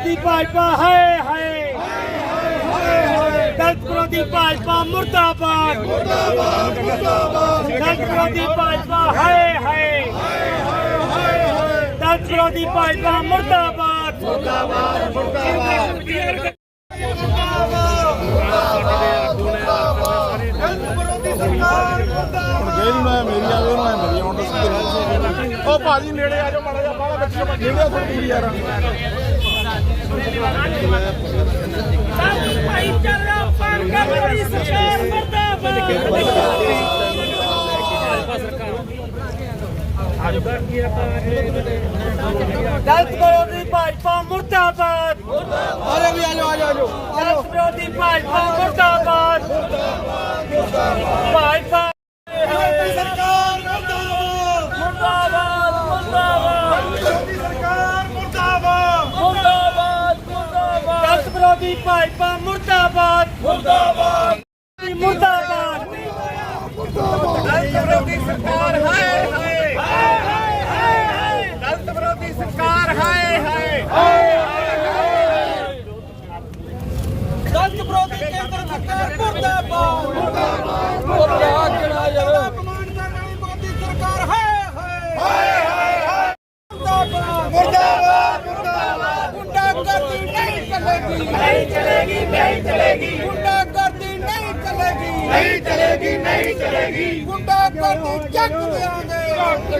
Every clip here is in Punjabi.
ਵਿਰੋਧੀ ਭਾਜਪਾ, ਹਾਏ ਹਾਏ। ਦਲਿਤ ਵਿਰੋਧੀ ਭਾਜਪਾ, ਮੁਰਦਾਬਾਦ। ਮੁਰਦਾਬਾਦ ਮੁਰਦਾਬਾਦ ਦਲਿਤ ਵਿਰੋਧੀ ਭਾਜਪਾ, ਹਾਏ ਹਾਏ। ਦਲਿਤ ਵਿਰੋਧੀ ਭਾਜਪਾ, ਮੁਰਦਾਬਾਦ। ਮੁਰਦਾਬਾਦ ਮੁਰਦਾਬਾਦ ਜਿਹੜੀ ਮੈਂ ਮੇਰੀ ਆਵੇ ਉਹਨੂੰ ਐ ਮੇਰੀ ਆਉਣ ਦੱਸ ਉਹ ਭਾਜੀ ਨੇੜੇ ਆ ਜਾਓ ਮਾੜਾ ਜਿਹਾ, ਬਾਹਲਾ ਬੱਚੇ ਨੇੜੇ ਆ ਥੋੜੀ ਦੂਰੀ ਯਾਰ ਭਾਈਚਾਰਾ ਪਾਰਕਾ ਵਾਲੀ ਸਰਕਾਰ ਮਰਦਾਬਾਦ ਕਰੋ ਵਿਰੋਧੀ ਭਾਜਪਾ ਮੁਰਦਾਬਾਦ ਅਰੇ ਵੀ ਆ ਜਾਓ ਆ ਜਾਓ ਦਲਿਤ ਵਿਰੋਧੀ ਭਾਜਪਾ ਮੁਰਦਾਬਾਦ ਭਾਜਪਾ ਸਰਕਾਰ ਮੁਰਦਾਬਾਦ ਮੁਰਦਾਬਾਦ ਮੁਰਦਾਬਾਦ ਸਰਕਾਰ ਮੁਰਦਾਬਾਦ ਮੁਰਦਾਬਾਦ ਮੁਰਦਾਬਾਦ ਦਲਿਤ ਵਿਰੋਧੀ ਭਾਜਪਾ ਮੁਰਦਾਬਾਦ ਮੁਰਦਾਬਾਦ ਮੁਰਦਾਬਾਦ ਦਲਿਤ ਵਿਰੋਧੀ ਸਰਕਾਰ ਹਾਏ ਹਾਏ ਹਾਏ ਹਾਏ ਦਲਿਤ ਵਿਰੋਧੀ ਸਰਕਾਰ ਹਾਏ ਹਾਏ ਦਲਿਤ ਵਿਰੋਧੀ ਕੇਂਦਰ ਸਰਕਾਰ ਮੁਰਦਾਬਾਦ ਮੁਰਦਾਬਾਦ ਮੁਰਦਾਬਾਦ ਜਿਹੜਾ ਯਾਰ ਕਮਾਂਡ ਕਰਨ ਵਾਲੀ ਮੋਦੀ ਸਰਕਾਰ ਹਾਏ ਹਾਏ ਹਾਏ ਹਾਏ ਮੁਰਦਾਬਾਦ ਮੁਰਦਾਬਾਦ ਮੁਰਦਾਬਾਦ ਗੁੰਡਾਗਰਦੀ ਨਹੀਂ ਚੱਲੇਗੀ ਨਹੀਂ ਚਲੇਗੀ ਨਹੀਂ ਚਲੇਗੀ ਗੁੰਡਾਗਰਦੀ ਨਹੀਂ ਚਲੇਗੀ ਨਹੀਂ ਚਲੇਗੀ ਨਹੀਂ ਚਲੇਗੀ ਗੁੰਡਾਗਰਦੀ ਚੱਕ ਦਿਆਂਗੇ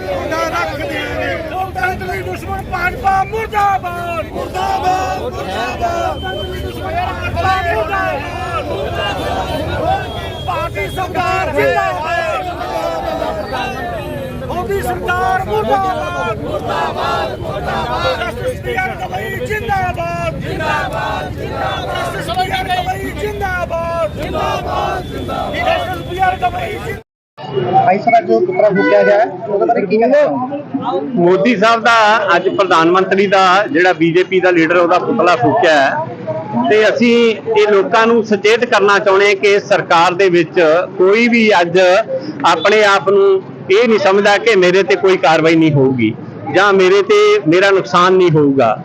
ਗੁੰਡਾ ਰੱਖ ਦਿਆਂਗੇ ਲੋਕਤੰਤਰ ਲਈ ਦੁਸ਼ਮਣ ਭਾਜਪਾ ਮੁਰਦਾਬਾਦ। ਮੁਰਦਾਬਾਦ। ਮੁਰਦਾਬਾਦ। ਭਾਰਤੀ ਸਰਕਾਰ ਜਿੰਦਾਬਾਦ। ਮੋਦੀ ਸਰਕਾਰ ਮੁਰਦਾਬਾਦ। ਮੁਰਦਾਬਾਦ ਮੁਰਦਾਬਾਦ। ਰਾਸ਼ਟਰਪਤੀ ਕਬਈ ਜਿੰਦਾਬਾਦ। ਜਿੰਦਾਬਾਦ ਜਿੰਦਾਬਾਦ। ਰਾਸ਼ਟਰਪਤੀ ਕਬਈ ਜਿੰਦਾਬਾਦ। ਜਿੰਦਾਬਾਦ ਜਿੰਦਾਬਾਦ। ਰਾਸ਼ਟਰਪਤੀ ਕਬਈ ਭਾਈ ਸਾਹਿਬ ਜੋ ਪੁਤਰਾ ਫੂਕਿਆ ਗਿਆ ਹੈ, ਉਹਦੇ ਬਾਰੇ ਕੀ ਚਾਹੋਗੇ ਮੋਦੀ ਸਾਹਿਬ ਦਾ ਅੱਜ ਪ੍ਰਧਾਨ ਮੰਤਰੀ ਦਾ ਜਿਹੜਾ ਬੀਜੇਪੀ ਦਾ ਲੀਡਰ ਉਹਦਾ ਪੁਤਲਾ ਫੂਕਿਆ ਹੈ। ਤੇ ਅਸੀਂ ਇਹ ਲੋਕਾਂ ਨੂੰ ਸੁਚੇਤ ਕਰਨਾ ਚਾਹੁੰਦੇ ਕਿ ਸਰਕਾਰ ਦੇ ਵਿੱਚ ਕੋਈ ਵੀ ਅੱਜ ਆਪਣੇ ਆਪ ਨੂੰ ਇਹ ਨਹੀਂ ਸਮਝਦਾ ਕਿ ਮੇਰੇ ਤੇ ਕੋਈ ਕਾਰਵਾਈ ਨਹੀਂ ਹੋਊਗੀ ਜਾਂ ਮੇਰੇ ਤੇ ਮੇਰਾ ਨੁਕਸਾਨ ਨਹੀਂ ਹੋਊਗਾ।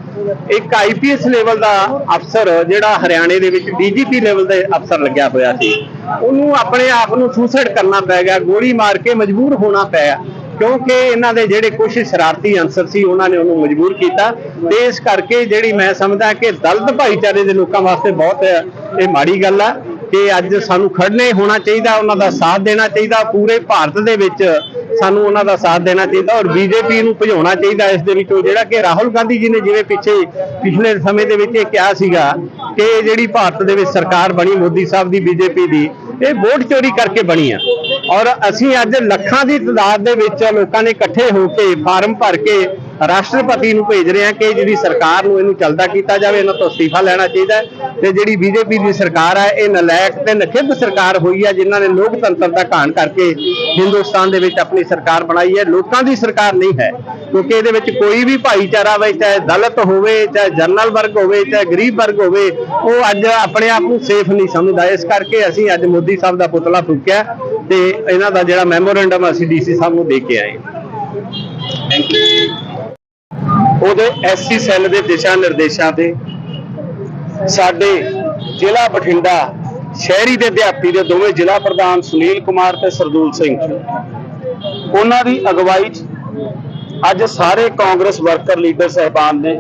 ਇੱਕ ਆਈਪੀਐਸ ਲੈਵਲ ਦਾ ਅਫਸਰ ਜਿਹੜਾ ਹਰਿਆਣੇ ਦੇ ਵਿੱਚ ਡੀਜੀਪੀ ਲੈਵਲ ਦੇ ਅਫਸਰ ਲੱਗਿਆ ਹੋਇਆ ਸੀ, ਉਹਨੂੰ ਆਪਣੇ ਆਪ ਨੂੰ ਸੁਸਾਈਡ ਕਰਨਾ ਪੈ ਗਿਆ, ਗੋਲੀ ਮਾਰ ਕੇ ਮਜਬੂਰ ਹੋਣਾ ਪਿਆ। ਕਿਉਂਕਿ ਇਹਨਾਂ ਦੇ ਜਿਹੜੇ ਕੁਝ ਸ਼ਰਾਰਤੀ ਅਨਸਰ ਸੀ, ਉਹਨਾਂ ਨੇ ਉਹਨੂੰ ਮਜਬੂਰ ਕੀਤਾ। ਤੇ ਇਸ ਕਰਕੇ ਜਿਹੜੀ ਮੈਂ ਸਮਝਦਾ ਕਿ ਦਲਤ ਭਾਈਚਾਰੇ ਦੇ ਲੋਕਾਂ ਵਾਸਤੇ ਬਹੁਤ, ਇਹ ਮਾੜੀ ਗੱਲ ਆ ਕਿ ਅੱਜ ਸਾਨੂੰ ਖੜਨੇ ਹੋਣਾ ਚਾਹੀਦਾ, ਉਹਨਾਂ ਦਾ ਸਾਥ ਦੇਣਾ ਚਾਹੀਦਾ, ਪੂਰੇ ਭਾਰਤ ਦੇ ਵਿੱਚ ਸਾਨੂੰ ਉਹਨਾਂ ਦਾ ਸਾਥ ਦੇਣਾ ਚਾਹੀਦਾ ਔਰ ਬੀਜੇਪੀ ਨੂੰ ਭਜਾਉਣਾ ਚਾਹੀਦਾ ਇਸ ਦੇ ਵਿੱਚੋਂ, ਜਿਹੜਾ ਕਿ ਰਾਹੁਲ ਗਾਂਧੀ ਜੀ ਨੇ ਜਿਵੇਂ ਪਿੱਛੇ, ਪਿਛਲੇ ਸਮੇਂ ਦੇ ਵਿੱਚ ਇਹ ਕਿਹਾ ਸੀਗਾ ਕਿ ਜਿਹੜੀ ਭਾਰਤ ਦੇ ਵਿੱਚ ਸਰਕਾਰ ਬਣੀ ਮੋਦੀ ਸਾਹਿਬ ਦੀ, ਬੀਜੇਪੀ ਦੀ, ਇਹ ਵੋਟ ਚੋਰੀ ਕਰਕੇ ਬਣੀ ਆ। ਔਰ ਅਸੀਂ ਅੱਜ ਲੱਖਾਂ ਦੀ ਤਾਦਾਦ ਦੇ ਵਿੱਚ ਲੋਕਾਂ ਨੇ ਇਕੱਠੇ ਹੋ ਕੇ ਫਾਰਮ ਭਰ ਕੇ ਰਾਸ਼ਟਰਪਤੀ ਨੂੰ ਭੇਜ ਰਹੇ ਹਾਂ ਕਿ ਜਿਹੜੀ ਸਰਕਾਰ ਨੂੰ ਇਹਨੂੰ ਚੱਲਦਾ ਕੀਤਾ ਜਾਵੇ, ਇਹਨਾਂ ਤੋਂ ਅਸਤੀਫਾ ਲੈਣਾ ਚਾਹੀਦਾ ਤੇ ਜਿਹੜੀ ਬੀਜੇਪੀ ਦੀ ਸਰਕਾਰ ਹੈ, ਇਹ ਨਲਾਇਕ ਤੇ ਨਖਿੱਧ ਸਰਕਾਰ ਹੋਈ ਹੈ, ਜਿਨ੍ਹਾਂ ਨੇ ਲੋਕਤੰਤਰ ਦਾ ਘਾਣ ਕਰਕੇ ਹਿੰਦੁਸਤਾਨ ਦੇ ਵਿੱਚ ਆਪਣੀ ਸਰਕਾਰ ਬਣਾਈ ਹੈ। ਲੋਕਾਂ ਦੀ ਸਰਕਾਰ ਨਹੀਂ ਹੈ, ਕਿਉਂਕਿ ਇਹਦੇ ਵਿੱਚ ਕੋਈ ਵੀ ਭਾਈਚਾਰਾ ਵੇ ਚਾਹੇ ਦਲਿਤ ਹੋਵੇ, ਚਾਹੇ ਜਨਰਲ ਵਰਗ ਹੋਵੇ, ਚਾਹੇ ਗਰੀਬ ਵਰਗ ਹੋਵੇ, ਉਹ ਅੱਜ ਆਪਣੇ ਆਪ ਨੂੰ ਸੇਫ ਨਹੀਂ ਸਮਝਦਾ। ਇਸ ਕਰਕੇ ਅਸੀਂ ਅੱਜ ਮੋਦੀ ਸਾਹਿਬ ਦਾ ਪੁਤਲਾ ਫੂਕਿਆ ਤੇ ਇਹਨਾਂ ਦਾ ਜਿਹੜਾ ਮੈਮੋਰੈਂਡਮ ਅਸੀਂ ਡੀਸੀ ਸਾਹਿਬ ਨੂੰ ਦੇ ਕੇ ਆਏ ਉਹਦੇ ਐਸਸੀ ਸੈੱਲ ਦੇ ਦਿਸ਼ਾ ਨਿਰਦੇਸ਼ਾਂ ਤੇ ਸਾਡੇ ਜ਼ਿਲ੍ਹਾ ਬਠਿੰਡਾ ਸ਼ਹਿਰੀ ਦੇ ਅਧਿਆਪੀ ਦੇ ਦੋਵੇਂ ਜ਼ਿਲ੍ਹਾ ਪ੍ਰਧਾਨ ਸੁਨੀਲ ਕੁਮਾਰ ਤੇ ਸਰਦੂਲ ਸਿੰਘ। ਉਹਨਾਂ ਦੀ ਅਗਵਾਈ 'ਚ ਅੱਜ ਸਾਰੇ ਕਾਂਗਰਸ ਵਰਕਰ ਲੀਡਰ ਸਹਿਬਾਨ ਨੇ।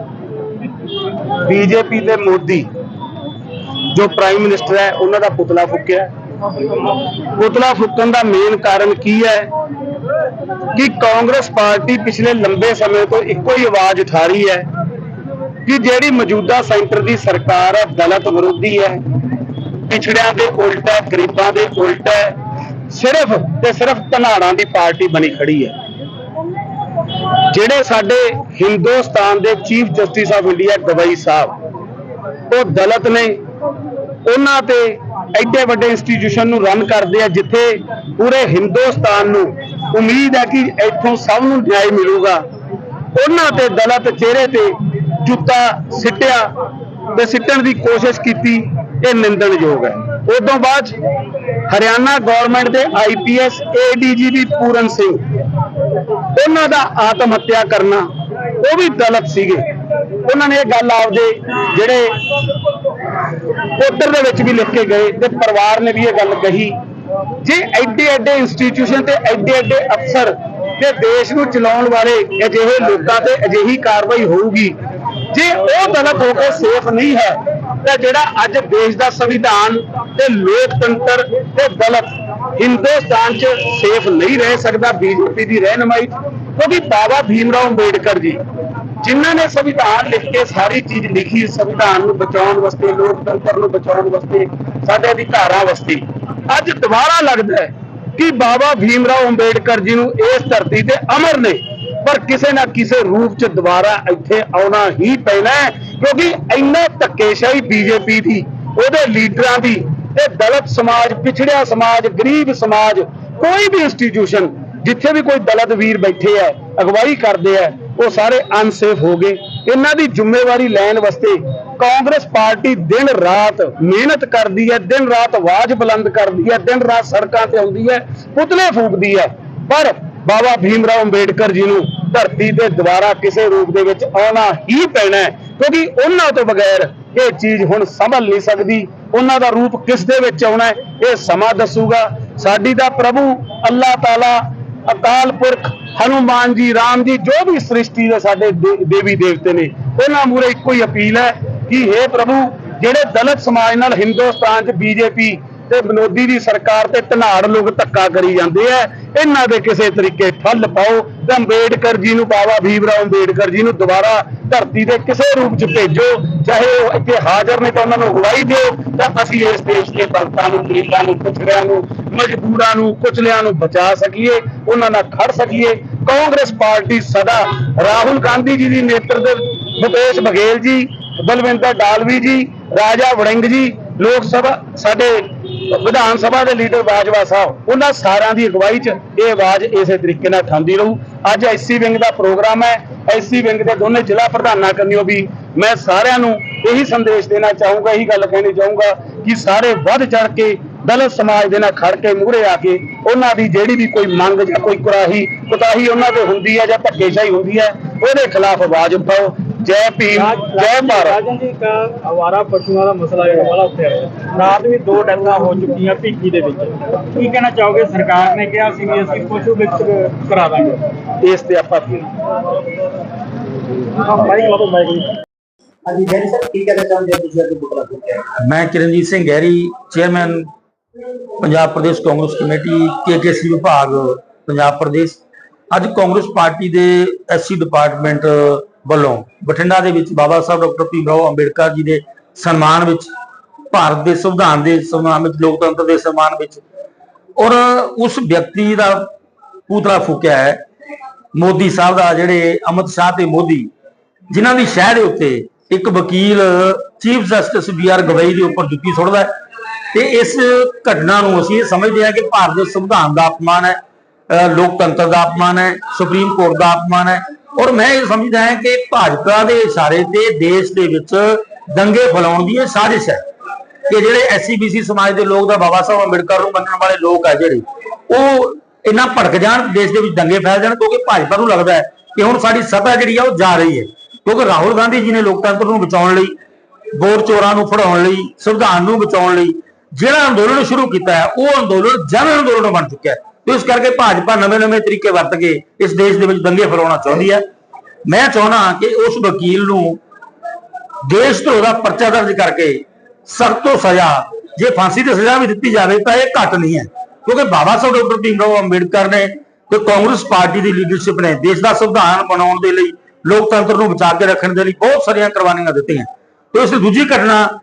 ਬੀਜੇਪੀ ਦੇ ਮੋਦੀ, ਜੋ ਪ੍ਰਾਈਮ ਮਿਨਿਸਟਰ ਹੈ, ਉਹਨਾਂ ਦਾ ਪੁਤਲਾ ਫੂਕਿਆ। ਪੁਤਲਾ ਫੂਕਣ ਦਾ ਮੇਨ ਕਾਰਨ ਕੀ ਹੈ? ਕਿ ਕਾਂਗਰਸ ਪਾਰਟੀ ਪਿਛਲੇ ਲੰਬੇ ਸਮੇਂ ਤੋਂ ਇੱਕੋ ਹੀ ਆਵਾਜ਼ ਉਠਾ ਰਹੀ ਹੈ ਕਿ ਜਿਹੜੀ ਮੌਜੂਦਾ ਸੈਂਟਰ ਦੀ ਸਰਕਾਰ ਹੈ ਦਲਤ ਵਿਰੋਧੀ ਹੈ। ਪਿਛੜਿਆਂ ਦੇ ਉਲਟ ਹੈ, ਗਰੀਬਾਂ ਦੇ ਉਲਟ ਹੈ, ਸਿਰਫ ਤੇ ਸਿਰਫ ਧਨਾੜਾਂ ਦੀ ਪਾਰਟੀ ਬਣੀ ਖੜੀ ਹੈ। ਜਿਹੜੇ ਸਾਡੇ ਹਿੰਦੁਸਤਾਨ ਦੇ chief justice of India Gavai Sahib, ਉਹ ਦਲਤ ਨੇ, ਉਹਨਾਂ ਤੇ ਐਡੇ ਵੱਡੇ ਇੰਸਟੀਟਿਊਸ਼ਨ ਨੂੰ ਰਨ ਕਰਦੇ ਆ, ਜਿੱਥੇ ਪੂਰੇ ਹਿੰਦੁਸਤਾਨ ਨੂੰ ਉਮੀਦ ਹੈ ਕਿ ਇੱਥੋਂ ਸਭ ਨੂੰ ਨਿਆਂ ਮਿਲੂਗਾ। ਉਹਨਾਂ ਤੇ ਦਲਤ ਚਿਹਰੇ ਤੇ ਜੁੱਤਾ ਸਿੱਟਿਆ ਤੇ ਸਿੱਟਣ ਦੀ ਕੋਸ਼ਿਸ਼ ਕੀਤੀ, ਇਹ ਨਿੰਦਣਯੋਗ ਹੈ। ਉਦੋਂ ਬਾਅਦ ਹਰਿਆਣਾ ਗਵਰਨਮੈਂਟ ਦੇ ਆਈਪੀਐਸ ਏਡੀਜੀਪੀ ਪੂਰਨ ਸਿੰਘ, ਉਹਨਾਂ ਦਾ ਆਤਮ ਹੱਤਿਆ ਕਰਨਾ, ਉਹ ਵੀ ਦਲਤ ਸੀਗੇ। ਉਹਨਾਂ ਨੇ ਇਹ ਗੱਲ ਆਪਦੇ ਜਿਹੜੇ ਪੋਤਰ ਦੇ ਵਿੱਚ ਵੀ ਲਿਖ ਕੇ ਗਏ ਤੇ ਪਰਿਵਾਰ ਨੇ ਵੀ ਇਹ ਗੱਲ ਕਹੀ ਜੇ ਐਡੇ ਐਡੇ ਇੰਸਟੀਟਿਊਸ਼ਨ ਤੇ ਐਡੇ ਐਡੇ ਅਫਸਰ ਤੇ ਦੇਸ਼ ਨੂੰ ਚਲਾਉਣ ਵਾਲੇ ਅਜਿਹੇ ਲੋਕਾਂ ਤੇ ਅਜਿਹੀ ਕਾਰਵਾਈ ਹੋਊਗੀ, ਜੇ ਉਹ ਗਲਤ ਹੋ ਕੇ ਸੇਫ ਨਹੀਂ ਹੈ, ਤਾਂ ਜਿਹੜਾ ਅੱਜ ਦੇਸ਼ ਦਾ ਸੰਵਿਧਾਨ ਤੇ ਲੋਕਤੰਤਰ ਤੇ ਦਲਤ ਹਿੰਦੁਸਤਾਨ 'ਚ ਸੇਫ ਨਹੀਂ ਰਹਿ ਸਕਦਾ, ਬੀਜੇਪੀ ਦੀ ਰਹਿਨਮਾਈ 'ਚ। ਕਿਉਂਕਿ ਬਾਬਾ ਭੀਮ ਰਾਓ ਅੰਬੇਡਕਰ ਜੀ ਜਿਨ੍ਹਾਂ ਨੇ ਸੰਵਿਧਾਨ ਲਿਖ ਕੇ ਸਾਰੀ ਚੀਜ਼ ਲਿਖੀ, ਸੰਵਿਧਾਨ ਨੂੰ ਬਚਾਉਣ ਵਾਸਤੇ, ਲੋਕਤੰਤਰ ਨੂੰ ਬਚਾਉਣ ਵਾਸਤੇ, ਸਾਡੇ ਅਧਿਕਾਰਾਂ ਵਾਸਤੇ, ਅੱਜ ਦੁਬਾਰਾ ਲੱਗਦਾ ਹੈ ਕਿ ਬਾਬਾ ਭੀਮ ਰਾਓ ਅੰਬੇਡਕਰ ਜੀ ਨੂੰ ਇਸ ਧਰਤੀ ਤੇ ਅਮਰ ਨੇ, ਪਰ ਕਿਸੇ ਨਾ ਕਿਸੇ ਰੂਪ ਚ ਦੁਬਾਰਾ ਇੱਥੇ ਆਉਣਾ ਹੀ ਪੈਣਾ ਕਿਉਂਕਿ ਇੰਨਾ ਧੱਕੇਸ਼ਾਹੀ ਬੀਜੇਪੀ ਦੀ, ਉਹਦੇ ਲੀਡਰਾਂ ਦੀ ਤੇ ਦਲਿਤ ਸਮਾਜ, ਪਿਛੜਿਆ ਸਮਾਜ, ਗਰੀਬ ਸਮਾਜ, ਕੋਈ ਵੀ ਇੰਸਟੀਟਿਊਸ਼ਨ ਜਿੱਥੇ ਵੀ ਕੋਈ ਦਲਿਤ ਵੀਰ ਬੈਠੇ ਆ ਅਗਵਾਈ ਕਰਦੇ ਆ ਉਹ ਸਾਰੇ ਅਨਸੇਫ ਹੋ ਗਏ। ਇਹਨਾਂ ਦੀ ਜ਼ਿੰਮੇਵਾਰੀ ਲੈਣ ਵਾਸਤੇ ਕਾਂਗਰਸ ਪਾਰਟੀ ਦਿਨ ਰਾਤ ਮਿਹਨਤ ਕਰਦੀ ਹੈ, ਦਿਨ ਰਾਤ ਆਵਾਜ਼ ਬੁਲੰਦ ਕਰਦੀ ਹੈ, ਦਿਨ ਰਾਤ ਸੜਕਾਂ ਤੇ ਆਉਂਦੀ ਹੈ, ਪੁਤਲੇ ਫੂਕਦੀ ਹੈ। ਪਰ ਬਾਬਾ ਭੀਮ ਰਾਓ ਅੰਬੇਡਕਰ ਜੀ ਨੂੰ ਧਰਤੀ ਤੇ ਦੁਬਾਰਾ ਕਿਸੇ ਰੂਪ ਦੇ ਵਿੱਚ ਆਉਣਾ ਹੀ ਪੈਣਾ ਕਿਉਂਕਿ ਉਹਨਾਂ ਤੋਂ ਬਗੈਰ ਇਹ ਚੀਜ਼ ਹੁਣ ਸੰਭਲ ਨਹੀਂ ਸਕਦੀ। ਉਹਨਾਂ ਦਾ ਰੂਪ ਕਿਸ ਦੇ ਵਿੱਚ ਆਉਣਾ ਇਹ ਸਮਾਂ ਦੱਸੂਗਾ। ਸਾਡੀ ਦਾ ਪ੍ਰਭੂ ਅੱਲਾਹ ਤਾਲਾ ਅਕਾਲ ਪੁਰਖ ਹਨੂਮਾਨ ਜੀ, ਰਾਮ ਜੀ, ਜੋ ਵੀ ਸ੍ਰਿਸ਼ਟੀ ਦੇ ਸਾਡੇ ਦੇ- ਦੇਵੀ ਦੇਵਤੇ ਨੇ, ਉਹਨਾਂ ਮੂਰੇ ਇੱਕੋ ਹੀ ਅਪੀਲ ਹੈ ਕਿ हे ਪ੍ਰਭੂ, ਜਿਹੜੇ ਦਲਿਤ ਸਮਾਜ ਨਾਲ ਹਿੰਦੁਸਤਾਨ 'ਚ ਬੀਜੇਪੀ ਤੇ ਮੋਦੀ ਦੀ ਸਰਕਾਰ ਤੇ ਧਨਾੜ ਲੋਕ ਧੱਕਾ ਕਰੀ ਜਾਂਦੇ ਆ ਇਹਨਾਂ ਦੇ ਕਿਸੇ ਤਰੀਕੇ ਠੱਲ ਪਾਓ ਤੇ ਅੰਬੇਡਕਰ ਜੀ ਨੂੰ ਬਾਬਾ ਭੀਮਰਾਓ ਅੰਬੇਡਕਰ ਜੀ ਨੂੰ ਦੁਬਾਰਾ ਧਰਤੀ ਦੇ ਕਿਸੇ ਰੂਪ 'ਚ ਭੇਜੋ, ਚਾਹੇ ਉਹ ਇੱਥੇ ਹਾਜ਼ਰ ਨੇ ਤਾਂ ਉਹਨਾਂ ਨੂੰ ਅਗਵਾਈ ਦਿਓ, ਤਾਂ ਅਸੀਂ ਇਸ ਦੇਸ਼ ਦੇ ਦਲਤਾਂ ਨੂੰ ਗਰੀਬਾਂ ਨੂੰ ਕੁਚਲਿਆਂ ਨੂੰ, ਮਜਬੂਰਾਂ ਨੂੰ, ਕੁਚਲਿਆਂ ਨੂੰ ਬਚਾ ਸਕੀਏ, ਉਹਨਾਂ ਨਾਲ ਖੜ ਸਕੀਏ। ਕਾਂਗਰਸ ਪਾਰਟੀ ਸਦਾ ਰਾਹੁਲ ਗਾਂਧੀ ਜੀ ਦੀ ਨੇਤਰਤਵ ਭੁਪੇਸ਼ ਬਘੇਲ ਜੀ, ਬਲਵਿੰਦਰ ਡਾਲਵੀ ਜੀ, ਰਾਜਾ ਵੜਿੰਗ ਜੀ, ਲੋਕ ਸਭਾ ਸਾਡੇ ਵਿਧਾਨ ਸਭਾ ਦੇ ਲੀਡਰ ਬਾਜਵਾ ਸਾਹਿਬ, ਉਹਨਾਂ ਸਾਰਿਆਂ ਦੀ ਅਗਵਾਈ 'ਚ ਇਹ ਆਵਾਜ਼ ਇਸੇ ਤਰੀਕੇ ਨਾਲ ਠਾਂਦੀ ਰਹੂ। ਅੱਜ ਐਸਸੀ ਵਿੰਗ ਦਾ ਪ੍ਰੋਗਰਾਮ ਹੈ। ਐਸਸੀ ਵਿੰਗ ਦੇ ਦੋਨੇ ਜ਼ਿਲ੍ਹਾ ਪ੍ਰਧਾਨਾਂ ਕੰਨਿਓ ਵੀ ਮੈਂ ਸਾਰਿਆਂ ਨੂੰ ਇਹੀ ਸੰਦੇਸ਼ ਦੇਣਾ ਚਾਹੂੰਗਾ, ਇਹੀ ਗੱਲ ਕਹਿਣੀ ਚਾਹੂੰਗਾ ਕਿ ਸਾਰੇ ਵੱਧ ਚੜ ਕੇ ਦਲਿਤ ਸਮਾਜ ਦੇ ਨਾਲ ਖੜ ਕੇ ਮੂਹਰੇ ਆ ਕੇ ਉਹਨਾਂ ਦੀ ਜਿਹੜੀ ਵੀ ਕੋਈ ਮੰਗ ਜਾਂ ਕੋਈ ਕੁਰਾਹੀ, ਕੁਤਾਹੀ ਉਹਨਾਂ ਦੇ ਹੁੰਦੀ ਹੈ ਜਾਂ ਧੱਕੇਸ਼ਾਹੀ ਹੁੰਦੀ ਹੈ, ਉਹਦੇ ਖਿਲਾਫ ਆਵਾਜ਼ ਉਠਾਓ। ਜੈ ਭੀਮ ਜੈ ਭਾਰਤ। ਰਾਜਨ ਜੀ ਇੱਕ ਆਵਾਰਾ ਪਸ਼ੂਆਂ ਦਾ ਮਸਲਾ ਜਿਹੜਾ ਬੜਾ ਉੱਠਿਆ ਹੈ ਰਾਤ ਵੀ ਦੋ ਡੈਥਾਂ ਹੋ ਚੁੱਕੀਆਂ ਭੀਖੀ ਦੇ ਵਿੱਚ। ਕੀ ਕਹਿਣਾ ਚਾਹੋਗੇ? ਸਰਕਾਰ ਨੇ ਕਿਹਾ ਸੀ ਵੀ ਅਸੀਂ ਪਸ਼ੂ ਵਿੱਚ ਕਰਾ ਦਾਂਗੇ। ਇਸ ਤੇ ਆਪਾਂ ਕੀ ਮੈਂ Kiranjit Singh Gehri chairman Punjab Pradesh Congress committee KKC ਵਿਭਾਗ ਪੰਜਾਬ ਪ੍ਰਦੇਸ਼ ਅੱਜ ਕਾਂਗਰਸ ਪਾਰਟੀ ਦੇ ਐਸਸੀ ਡਿਪਾਰਟਮੈਂਟ ਵੱਲੋਂ ਬਠਿੰਡਾ ਦੇ ਵਿੱਚ ਬਾਬਾ ਸਾਹਿਬ ਡਾਕਟਰ ਭੀਮ ਰਾਓ ਅੰਬੇਡਕਰ ਜੀ ਦੇ ਸਨਮਾਨ ਵਿੱਚ, ਭਾਰਤ ਦੇ ਸੰਵਿਧਾਨ ਦੇ ਸਨਮਾਨ ਵਿੱਚ, ਲੋਕਤੰਤਰ ਦੇ ਸਨਮਾਨ ਵਿੱਚ ਔਰ ਉਸ ਵਿਅਕਤੀ ਦਾ ਪੂਤਲਾ ਫੂਕਿਆ ਹੈ, ਮੋਦੀ ਸਾਹਿਬ ਦਾ ਜਿਹੜੇ ਅਮਿਤ ਸ਼ਾਹ ਤੇ ਮੋਦੀ, ਜਿਨ੍ਹਾਂ ਦੀ ਸ਼ਹਿ ਦੇ ਉੱਤੇ ਇੱਕ ਵਕੀਲ chief justice B R Gavai ਦੇ ਉੱਪਰ ਜੁੱਤੀ ਸੁੱਟਦਾ ਹੈ ਤੇ ਇਸ ਘਟਨਾ ਨੂੰ ਅਸੀਂ ਇਹ ਸਮਝਦੇ ਹਾਂ ਕਿ ਭਾਰਤ ਦੇ ਸੰਵਿਧਾਨ ਦਾ ਅਪਮਾਨ ਹੈ। ਲੋਕਤੰਤਰ ਦਾ ਅਪਮਾਨ ਹੈ, ਸੁਪਰੀਮ ਕੋਰਟ ਦਾ ਅਪਮਾਨ ਹੈ। ਔਰ ਮੈਂ ਇਹ ਸਮਝਦਾ ਹਾਂ ਕਿ ਭਾਜਪਾ ਦੇ ਇਸ਼ਾਰੇ ਤੇ ਦੇਸ਼ ਦੇ ਵਿੱਚ ਦੰਗੇ ਫੈਲਾਉਣ ਦੀ ਇਹ ਸਾਜ਼ਿਸ਼ ਹੈ ਕਿ ਜਿਹੜੇ ਐਸਸੀਬੀਸੀ ਸਮਾਜ ਦੇ ਲੋਕ ਦਾ ਬਾਬਾ ਸਾਹਿਬ ਅੰਬੇਡਕਰ ਨੂੰ ਮੰਨਣ ਵਾਲੇ ਲੋਕ ਆ ਜਿਹੜੇ, ਉਹ ਇੰਨਾ ਭੜਕ ਜਾਣ, ਦੇਸ਼ ਦੇ ਵਿੱਚ ਦੰਗੇ ਫੈਲ ਜਾਣ, ਕਿਉਂਕਿ ਭਾਜਪਾ ਨੂੰ ਲੱਗਦਾ ਹੈ ਕਿ ਹੁਣ ਸਾਡੀ ਸੱਤਾ ਜਿਹੜੀ ਆ, ਉਹ ਜਾ ਰਹੀ ਹੈ। ਕਿਉਂਕਿ ਰਾਹੁਲ ਗਾਂਧੀ ਜੀ ਨੇ ਲੋਕਤੰਤਰ ਨੂੰ ਬਚਾਉਣ ਲਈ ਬੋਰ ਚੋਰਾਂ ਨੂੰ ਫੜਾਉਣ ਲਈ, ਸੰਵਿਧਾਨ ਨੂੰ ਬਚਾਉਣ ਲਈ ਜਿਹੜਾ ਅੰਦੋਲਨ ਸ਼ੁਰੂ ਕੀਤਾ ਹੈ, ਉਹ ਅੰਦੋਲਨ ਜਨ ਅੰਦੋਲਨ ਬਣ ਚੁੱਕਿਆ ਹੈ। ਇਸ ਕਰਕੇ ਭਾਜਪਾ ਨਵੇਂ-ਨਵੇਂ ਤਰੀਕੇ ਵਰਤ ਕੇ ਇਸ ਦੇਸ਼ ਦੇ ਵਿੱਚ ਦੰਗੇ ਫੈਲਾਉਣਾ ਚਾਹੁੰਦੀ ਹੈ ਮੈਂ ਚਾਹੁੰਦਾ ਕਿ ਉਸ ਵਕੀਲ ਨੂੰ ਦੇਸ਼ ਧਰੋਹ ਦਾ ਪਰਚਾ ਦਰਜ ਕਰਕੇ ਸਖਤ ਤੋਂ ਸਜ਼ਾ, ਜੇ ਫਾਂਸੀ ਦੀ ਸਜ਼ਾ ਵੀ ਦਿੱਤੀ ਜਾਵੇ ਤਾਂ ਇਹ ਘੱਟ ਨਹੀਂ ਹੈ। ਕਿਉਂਕਿ ਬਾਬਾ ਸਾਹਿਬ ਡਾਕਟਰ ਭੀਮ ਰਾਓ ਅੰਬੇਡਕਰ ਨੇ ਤੇ ਕਾਂਗਰਸ ਪਾਰਟੀ ਦੀ ਲੀਡਰਸ਼ਿਪ ਨੇ ਦੇਸ਼ ਦਾ ਸੰਵਿਧਾਨ ਬਣਾਉਣ ਦੇ ਲਈ ਲੋਕਤੰਤਰ ਨੂੰ ਬਚਾ ਕੇ ਰੱਖਣ ਦੇ ਲਈ ਬਹੁਤ ਸਾਰੀਆਂ ਕੁਰਬਾਨੀਆਂ ਦਿੱਤੀਆਂ। ਤੇ ਇਸ ਦੂਜੀ ਘਟਨਾ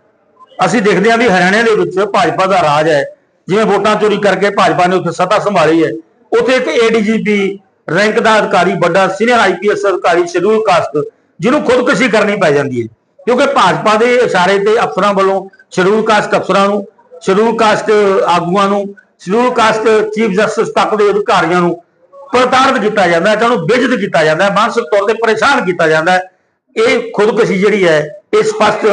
ਅਸੀਂ ਦੇਖਦੇ ਹਾਂ ਵੀ ਹਰਿਆਣਾ ਦੇ ਵਿੱਚ ਭਾਜਪਾ ਦਾ ਰਾਜ ਹੈ। ਜਿਵੇਂ ਵੋਟਾਂ ਚੋਰੀ ਕਰਕੇ ਭਾਜਪਾ ਨੇ ਉੱਥੇ ਸੱਤਾ ਸੰਭਾਲੀ ਹੈ, ਉੱਥੇ ਇੱਕ ਏਡੀਜੀਪੀ ਰੈਂਕ ਦਾ ਅਧਿਕਾਰੀ, ਵੱਡਾ ਸੀਨੀਅਰ ਆਈਪੀਐਸ ਅਧਿਕਾਰੀ ਸ਼ਡਿਊਲ ਕਾਸਟ ਜਿਹਨੂੰ ਖੁਦਕੁਸ਼ੀ ਕਰਨੀ ਪੈ ਜਾਂਦੀ ਹੈ। ਕਿਉਂਕਿ ਭਾਜਪਾ ਦੇ ਇਸ਼ਾਰੇ ਤੇ ਅਫਸਰਾਂ ਵੱਲੋਂ ਸ਼ਡਿਊਲ ਕਾਸਟ ਅਫਸਰਾਂ ਨੂੰ ਸ਼ਡਿਊਲ ਕਾਸਟ ਆਗੂਆਂ ਨੂੰ ਸ਼ਡਿਊਲ ਕਾਸਟ ਚੀਫ ਜਸਟਿਸ ਤੱਕ ਦੇ ਅਧਿਕਾਰੀਆਂ ਨੂੰ ਪ੍ਰਤਾੜਿਤ ਕੀਤਾ ਜਾਂਦਾ ਹੈ ਤੇ ਉਹਨੂੰ ਬੇਇੱਜ਼ਤ ਕੀਤਾ ਜਾਂਦਾ ਹੈ, ਮਾਨਸਿਕ ਤੌਰ ਤੇ ਪਰੇਸ਼ਾਨ ਕੀਤਾ ਜਾਂਦਾ ਹੈ। ਇਹ ਖੁਦਕਸ਼ੀ ਜਿਹੜੀ ਹੈ, ਇਹ ਸਪਸ਼ਟ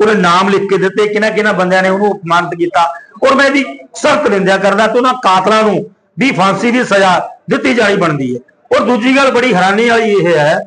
ਉਹਨੇ ਨਾਮ ਲਿਖ ਕੇ ਦਿੱਤੇ, ਕਿਹਨਾਂ ਕਿਹਨਾਂ ਬੰਦਿਆਂ ਨੇ ਉਹਨੂੰ ਅਪਮਾਨਿਤ ਕੀਤਾ। ਔਰ ਮੈਂ ਇਹਦੀ ਸਖਤ ਨਿੰਦਿਆ ਕਰਦਾ ਤੇ ਉਹਨਾਂ ਕਾਤਲਾਂ ਨੂੰ ਵੀ ਫਾਂਸੀ ਦੀ ਸਜ਼ਾ ਦਿੱਤੀ ਜਾਣੀ ਬਣਦੀ ਹੈ। ਔਰ ਦੂਜੀ ਗੱਲ ਬੜੀ ਹੈਰਾਨੀ ਵਾਲੀ ਇਹ ਹੈ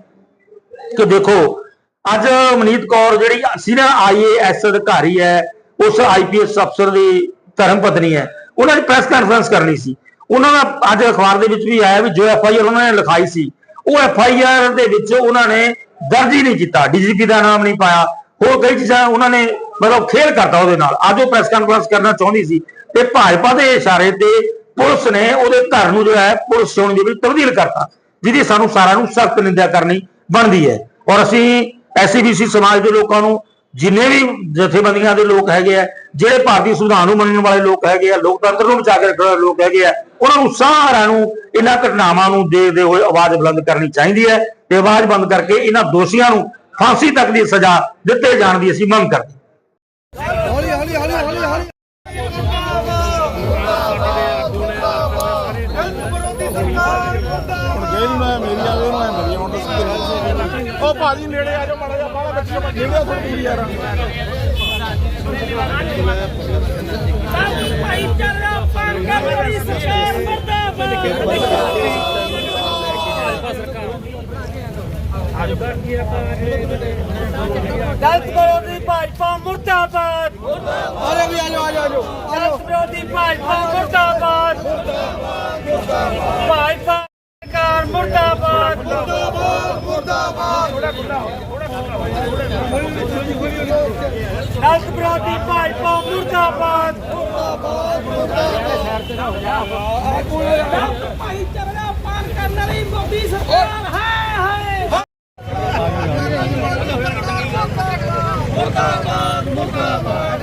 ਕਿ ਦੇਖੋ, ਅੱਜ ਮਨੀਤ ਕੌਰ ਜਿਹੜੀ ਸੀਨੀਅਰ ਆਈਏਐਸ ਅਧਿਕਾਰੀ ਹੈ, ਉਸ ਆਈਪੀਐਸ ਅਫਸਰ ਦੀ ਧਰਮ ਪਤਨੀ ਹੈ, ਉਹਨਾਂ ਨੇ ਪ੍ਰੈਸ ਕਾਨਫਰੰਸ ਕਰਨੀ ਸੀ। ਉਹਨਾਂ ਦਾ ਅੱਜ ਅਖਬਾਰ ਦੇ ਵਿੱਚ ਵੀ ਆਇਆ ਵੀ ਜੋ ਐਫਆਈਆਰ ਉਹਨਾਂ ਨੇ ਲਿਖਾਈ ਸੀ, ਉਹ ਐਫਆਈਆਰ ਦੇ ਵਿੱਚ ਉਹਨਾਂ ਨੇ ਦਰਜ ਹੀ ਨਹੀਂ ਕੀਤਾ, ਡੀਜੀਪੀ ਦਾ ਨਾਮ ਨਹੀਂ ਪਾਇਆ। ਹੋਰ ਕਈ ਚੀਜ਼ਾਂ ਉਹਨਾਂ ਨੇ ਮਤਲਬ ਖੇਲ ਕਰਤਾ ਉਹਦੇ ਨਾਲ। ਅੱਜ ਉਹ ਪ੍ਰੈਸ ਕਾਨਫਰੰਸ ਕਰਨਾ ਚਾਹੁੰਦੀ ਸੀ ਤੇ ਭਾਜਪਾ ਦੇ ਇਸ਼ਾਰੇ ਤੇ ਪੁਲਿਸ ਨੇ ਉਹਦੇ ਘਰ ਨੂੰ ਜੋ ਹੈ, ਪੁਲਿਸ ਚੋਣ ਦੇ ਵਿੱਚ ਤਬਦੀਲ ਕਰਤਾ, ਜਿਹਦੀ ਸਾਨੂੰ ਸਾਰਿਆਂ ਨੂੰ ਸਖਤ ਨਿੰਦਿਆ ਕਰਨੀ ਬਣਦੀ ਹੈ। ਔਰ ਅਸੀਂ ਐਸਸੀਬੀਸੀ ਸਮਾਜ ਦੇ ਲੋਕਾਂ ਨੂੰ ਜਿੰਨੇ ਵੀ ਜਥੇਬੰਦੀਆਂ ਦੇ ਲੋਕ ਹੈਗੇ ਆ, ਜਿਹੜੇ ਭਾਰਤੀ ਸੰਵਿਧਾਨ ਨੂੰ ਮੰਨਣ ਵਾਲੇ ਲੋਕ ਹੈਗੇ ਆ, ਲੋਕਤੰਤਰ ਨੂੰ ਬਚਾ ਕੇ ਰੱਖਣ ਵਾਲੇ ਲੋਕ ਹੈਗੇ ਆ, ਉਹਨਾਂ ਨੂੰ ਸਾਰਿਆਂ ਨੂੰ ਇਹਨਾਂ ਘਟਨਾਵਾਂ ਨੂੰ ਦੇਖਦੇ ਹੋਏ ਆਵਾਜ਼ ਬੁਲੰਦ ਕਰਨੀ ਚਾਹੀਦੀ ਹੈ ਤੇ ਆਵਾਜ਼ ਬੰਦ ਕਰਕੇ ਇਹਨਾਂ ਦੋਸ਼ੀਆਂ ਨੂੰ ਫਾਂਸੀ ਤੱਕ ਦੀ ਸਜ਼ਾ ਦਿੱਤੇ ਜਾਣ ਦੀ ਅਸੀਂ ਮੰਗ ਕਰਦੇ ਹੌਲੀ ਹੌਲੀ ਹੌਲੀ ਹੌਲੀ ਹੌਲੀ ਉਹ ਭਾਜੀ ਨੇੜੇ ਆ ਜਾਓ, ਮਾੜਾ ਜਿਹਾ ਭਾਈਚਾਰਾ ਪਾਰਕਾ ਬੜੀ ਸਰਕਾਰ ਦਲਤ ਵਿਰੋਧੀ ਭਾਜਪਾ ਮੁਰਦਾਬਾਦ। ਆਜੋ ਵੀ ਆਜੋ ਆਜੋ ਆਜੋ ਦਲਤ ਵਿਰੋਧੀ ਭਾਜਪਾ ਮੁਰਦਾਬਾਦ। ਭਾਜਪਾ ਸਰਕਾਰ ਮੁਰਦਾਬਾਦ। ਦਲਤ ਵਿਰੋਧੀ ਭਾਜਪਾ ਮੁਰਦਾਬਾਦ ਭਾਈਚਾਰਾ ਪਾਰ ਕਰਨ ਵਾਲੀ ਮੋਦੀ ਸਰਕਾਰ ਹੈ ਹੈ ਮੁਰਦਾਬਾਦ। ਮੁਰਦਾਬਾਦ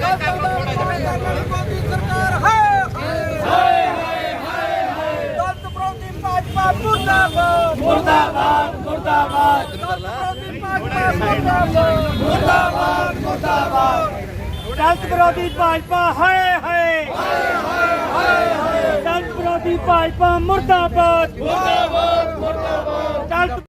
ਮੋਦੀ ਸਰਕਾਰ ਹੈ ਹਾਏ ਹਾਏ ਹਾਏ ਦਲਤ ਵਿਰੋਧੀ ਭਾਜਪਾ ਮੁਰਦਾਬਾਦ ਮੁਰਦਾਬਾਦ। ਮੁਰਦਾਬਾਦ ਮੁਰਦਾਬਾਦ ਦਲਤ ਵਿਰੋਧੀ ਭਾਜਪਾ ਹਾਏ ਹਾਏ। ਦਲਤ ਵਿਰੋਧੀ ਭਾਜਪਾ ਮੁਰਦਾਬਾਦ। ਮੁਰਦਾਬਾਦ ਮੁਰਦਾਬਾਦ। ਦਲਤ